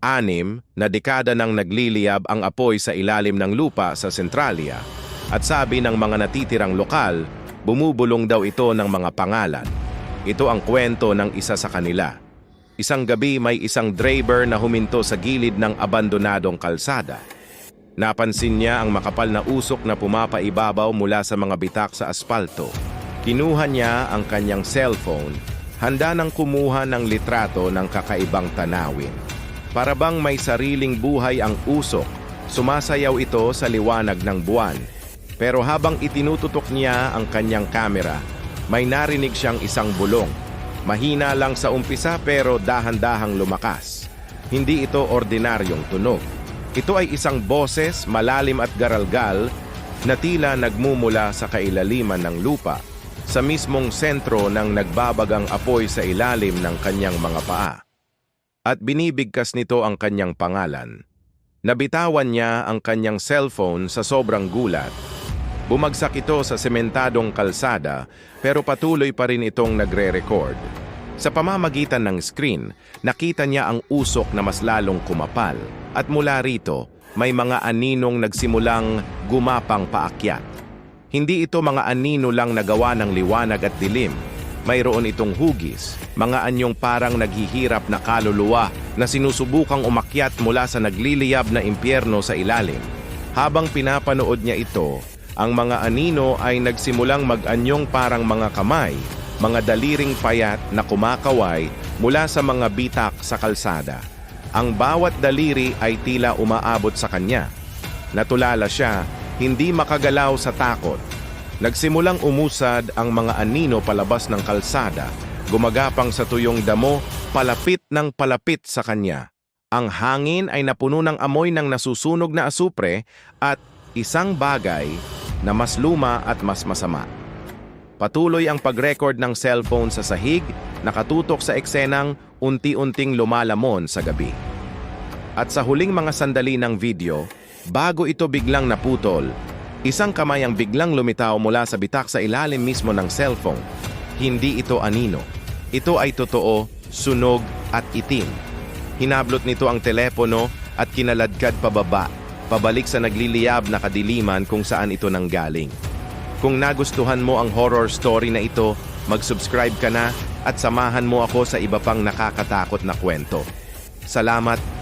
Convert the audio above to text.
Anim na dekada nang nagliliyab ang apoy sa ilalim ng lupa sa Centralia at sabi ng mga natitirang lokal, bumubulong daw ito ng mga pangalan. Ito ang kwento ng isa sa kanila. Isang gabi may isang driver na huminto sa gilid ng abandonadong kalsada. Napansin niya ang makapal na usok na pumapaibabaw mula sa mga bitak sa aspalto. Kinuha niya ang kanyang cellphone, handa nang kumuha ng litrato ng kakaibang tanawin. Para bang may sariling buhay ang usok, sumasayaw ito sa liwanag ng buwan. Pero habang itinututok niya ang kanyang kamera, may narinig siyang isang bulong. Mahina lang sa umpisa pero dahan-dahang lumakas. Hindi ito ordinaryong tunog. Ito ay isang boses, malalim at garalgal na tila nagmumula sa kailaliman ng lupa sa mismong sentro ng nagbabagang apoy sa ilalim ng kanyang mga paa. At binibigkas nito ang kanyang pangalan. Nabitawan niya ang kanyang cellphone sa sobrang gulat. Bumagsak ito sa sementadong kalsada pero patuloy pa rin itong nagre-record. Sa pamamagitan ng screen, nakita niya ang usok na mas lalong kumapal at mula rito, may mga aninong nagsimulang gumapang paakyat. Hindi ito mga anino lang nagawa ng liwanag at dilim. Mayroon itong hugis, mga anyong parang naghihirap na kaluluwa na sinusubukang umakyat mula sa nagliliyab na impyerno sa ilalim. Habang pinapanood niya ito, ang mga anino ay nagsimulang mag-anyong parang mga kamay, mga daliring payat na kumakaway mula sa mga bitak sa kalsada. Ang bawat daliri ay tila umaabot sa kanya. Natulala siya, hindi makagalaw sa takot. Nagsimulang umusad ang mga anino palabas ng kalsada, gumagapang sa tuyong damo, palapit ng palapit sa kanya. Ang hangin ay napuno ng amoy ng nasusunog na asupre at isang bagay na mas luma at mas masama. Patuloy ang pag-record ng cellphone sa sahig, nakatutok sa eksenang unti-unting lumalamon sa gabi. At sa huling mga sandali ng video, bago ito biglang naputol, isang kamay ang biglang lumitaw mula sa bitak sa ilalim mismo ng cellphone. Hindi ito anino. Ito ay totoo, sunog at itim. Hinablot nito ang telepono at kinaladkad pababa, pabalik sa nagliliyab na kadiliman kung saan ito nanggaling. Kung nagustuhan mo ang horror story na ito, mag-subscribe ka na at samahan mo ako sa iba pang nakakatakot na kwento. Salamat